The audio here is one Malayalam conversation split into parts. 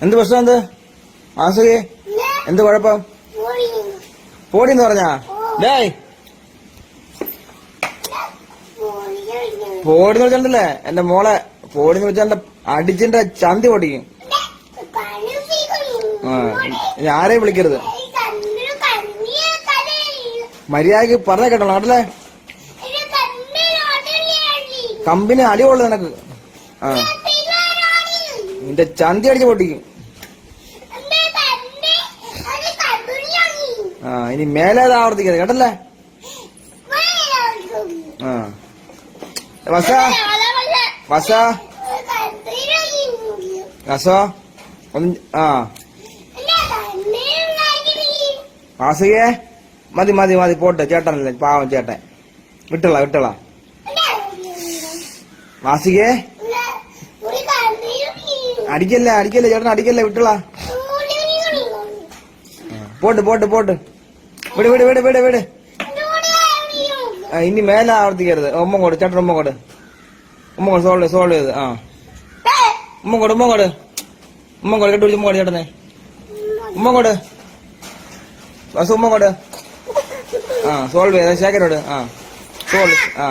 എന്ത് പ്രശ്നം എന്ത് ആസുഖേ എന്ത് കുഴപ്പം? പോടി എന്ന് പറഞ്ഞാ? ഡേയ്. പോടിന്ന് വെച്ചിട്ടുണ്ടല്ലേ എന്റെ മോളെ പോടിന്ന് വെച്ചാൽ അടിച്ചിന്റെ ചന്തി ഇനി ആരെയും വിളിക്കരുത്. മര്യാദയ്ക്ക് പറഞ്ഞ കേട്ടോ നാട്ടിലെ കമ്പനി അടിയുള്ളു നിനക്ക്. ആ. இந்த சந்தி அடிச்சு போட்டிக்கும் ஆ இனி மேலே ஏதாவது ஆவர்த்திக்காது கேட்டல ஆ வசா வசா வசா ஆ வாசகே மதி மதி மதி போட்டு சேட்டன் இல்லை பாவம் சேட்டேன் விட்டலாம் விட்டலாம் வாசிகே അടിക്കല്ലേ അടിക്കല്ലേ ചേട്ടൻ അടിക്കല്ലേ വിട്ടോളാ. Pot pot pot. വിട് വിട് വിട് വിട് വിട്. ഇനി മേലെ ആവർത്തിക്കരുത്. ഉമ്മ കൊടു ചേട്ടൻ ഉമ്മ കൊടു ഉമ്മ കൊടു സോൾവ് സോൾവ് ചെയ്ത് ആ. ഉമ്മ കൊടു ഉമ്മ കൊടു ഉമ്മ കൊടു കേട്ടു ഉമ്മ കൊടു ചേട്ടനെ. ഉമ്മ കൊടു ബസ് ഉമ്മ കൊടു ആ സോൾവ് ചെയ്ത് ശേഖരോട് ആ. സോൾവ് ആ.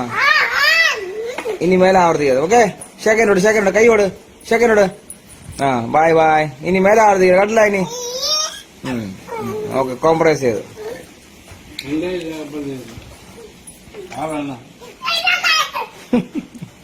ഇനി മേലെ ആവർത്തിക്കരുത് ഓക്കെ ശേഖരനോട് ശേഖരനോട് കൈയോട് ശേഖരനോട്. ആ ബായ് ബായ് ഇനി മേലെ ആവർത്തിക്കരുത് കേട്ടില്ല ഇനി ഓക്കെ കോംപ്രമൈസ് ചെയ്ത് എന്റെ ആ വെള്ളം